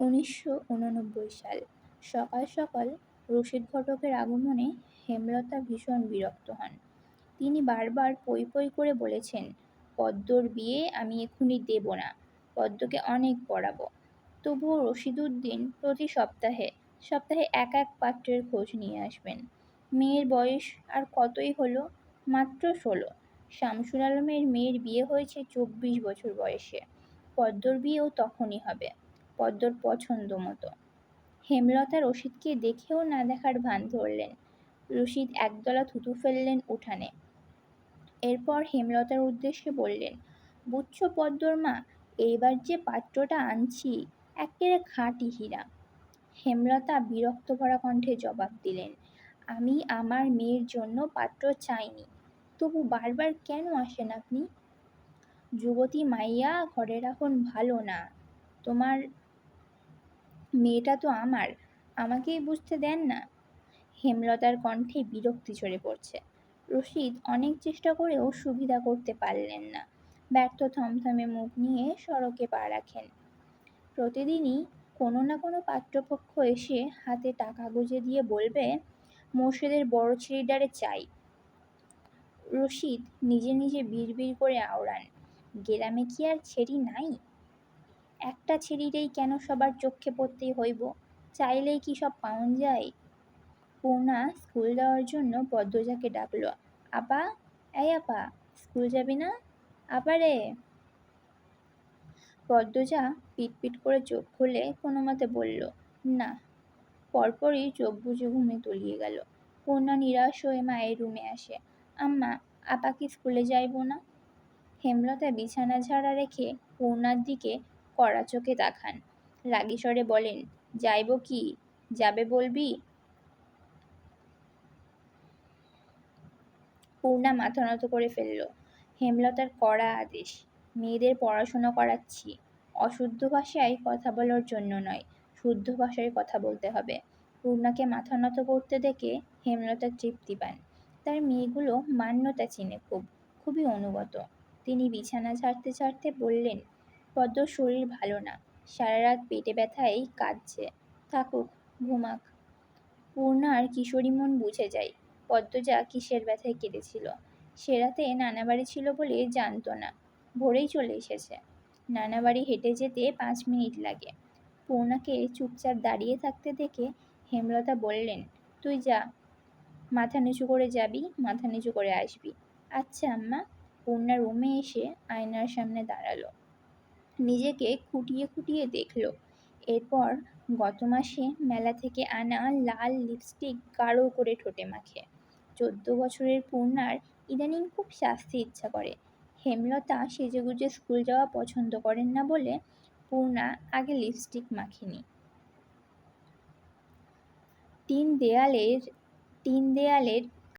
উনিশশো উননব্বই সাল। সকাল সকাল রসিদ ঘটকের আগমনে হেমলতা ভীষণ বিরক্ত হন। তিনি বারবার পই পই করে বলেছেন, পদ্মর বিয়ে আমি এক্ষুনি দেব না, পদ্মকে অনেক পড়াবো। তবুও রশিদুদ্দিন প্রতি সপ্তাহে সপ্তাহে এক এক পাত্রের খোঁজ নিয়ে আসবেন। মেয়ের বয়স আর কতই হলো? মাত্র ষোলো। শামসুল আলমের মেয়ের বিয়ে হয়েছে চব্বিশ বছর বয়সে। পদ্মর বিয়েও তখনই হবে। পদ্মর পছন্দ মতো। হেমলতা রশিদকে দেখেও না দেখার ভান ধরলেন। রশিদ একদলা থুতু ফেললেন উঠানে। এরপর হেমলতার উদ্দেশ্যে বললেন, বুঝছ পদ্মর মা, এইবার যে পাত্রটা আনছি, একেবারে খাঁটি হীরা। হেমলতা বিরক্ত ভরা কণ্ঠে জবাব দিলেন, আমি আমার মেয়ের জন্য পাত্র চাইনি। তবু বারবার কেন আসেন আপনি? যুবতী মাইয়া, ঘরের এখন ভালো না। তোমার মেয়েটা তো আমার, আমাকেই বুঝতে দেন না। হেমলতার কণ্ঠে বিরক্তি ঝরে পড়ছে। রশিদ অনেক চেষ্টা করেও সুবিধা করতে পারলেন না। ব্যর্থ থমথমে মুখ নিয়ে সড়কে পা রাখেন। প্রতিদিনই কোনো না কোনো পাত্রপক্ষ এসে হাতে টাকা গুঁজে দিয়ে বলবে, মোর্শেদের বড় ছেলেটারে চাই। রশিদ নিজে নিজে বিড়বিড় করে আওড়ান গেরামে কি আর ছেড়ি নাই? একটা ছেড়িরেই কেন সবার চোখে পড়তেই হইব? চাইলেই কি সব পাওন যায়? পূর্ণা স্কুল যাওয়ার জন্য পদ্মজাকে ডাকল। আপা, এই আপা, স্কুল যাবি না? আপা রে। পদ্মজা পিটপিট করে চোখ খুলে কোনো মতে বলল, না। পরপরই চোখ বুঝে ঘুমে তলিয়ে গেল। পূর্ণা নিরাশ হয়ে মায়ের রুমে আসে। আম্মা, আপা কি স্কুলে যাইব না? হেমলতা বিছানা ঝাড়া রেখে পূর্ণার দিকে কড়া চোখে তাকান। রাগী স্বরে বলেন, যাইব কি? যাবে বলবি? পূর্ণা মাথা নত করে ফেলল, হেমলতার কড়া আদেশ, মেয়েদের পড়াশোনা করাচ্ছি। অশুদ্ধ ভাষায় কথা বলার জন্য নয়, শুদ্ধ ভাষায় কথা বলতে হবে। পূর্ণাকে মাথা নত করতে দেখে হেমলতা তৃপ্তি পান। তার মেয়েগুলো মান্যতা চিনে খুব, খুবই অনুগত। তিনি বিছানা ছাড়তে ছাড়তে বললেন পদ্ম শরীর ভালো না। সারা রাত পেটে ব্যথায় কাঁদছে। থাকুক, ঘুমাক। পূর্ণার কিশোরী মন বুঝে যায় পদ্মজা কিসের ব্যথায় কেঁদেছিল। সে রাতে নানাবাড়ি ছিল বলে জানতো না, ভোরেই চলে এসেছে। নানাবাড়ি হেঁটে যেতে পাঁচ মিনিট লাগে। পূর্ণাকে চুপচাপ দাঁড়িয়ে থাকতে দেখে হেমলতা বললেন, তুই যা, মাথা নিচু করে যাবি, মাথা নিচু করে আসবি। আচ্ছা আম্মা। পূর্ণা রুমে এসে আয়নার সামনে দাঁড়াল। নিজেকে খুঁটিয়ে খুঁটিয়ে দেখল। এরপর গত মাসে মেলা থেকে আনা লাল লিপস্টিক গাঢ় করে ঠোঁটে মাখে। চোদ্দ বছরের পূর্ণার ইদানিং খুব শাস্তি ইচ্ছা করে। হেমলতা সেজেগুজে স্কুল যাওয়া পছন্দ করেন না বলে পূর্ণা আগে লিপস্টিক মাখেনি। তিন দেয়ালের তিন দেয়ালের